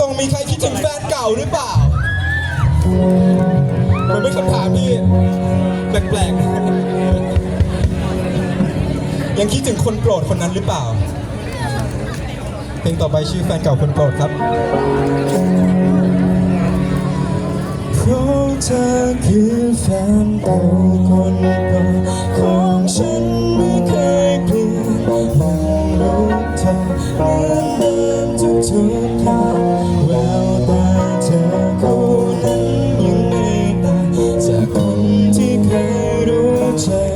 ตรงมีใครคิดถึงแฟนเก่าหรือเปล่า มันเป็นคำถามที่แปลกๆ ยังคิดถึงคนโปรดคนนั้นหรือเปล่า เพลงต่อไปชื่อแฟนเก่าคนโปรดครับเพราะเธอคือแฟนเก่าคนโปรด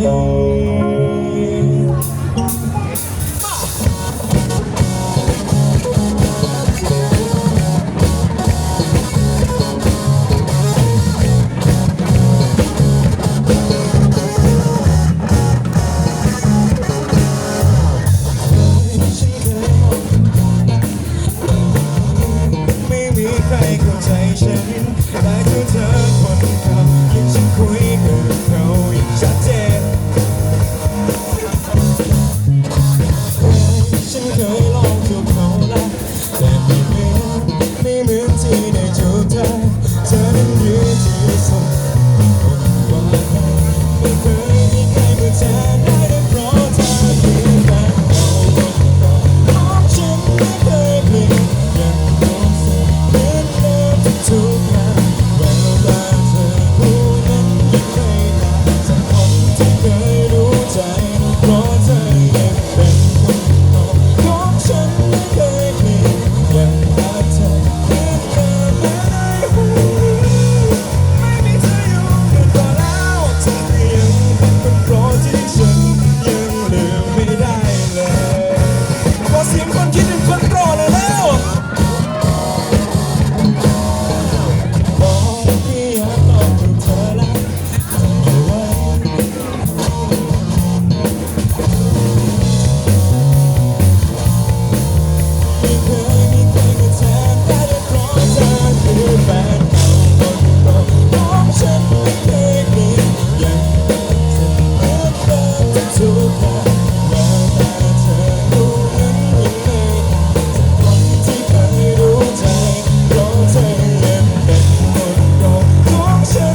Oh ใจฉันและคือเธอคนเก่า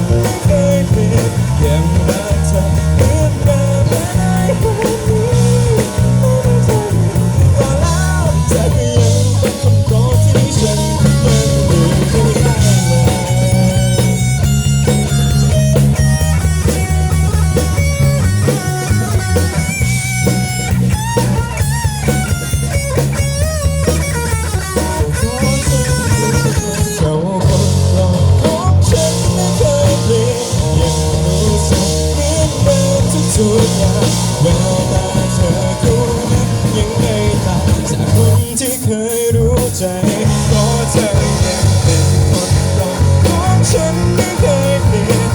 baby, yeah. Baby.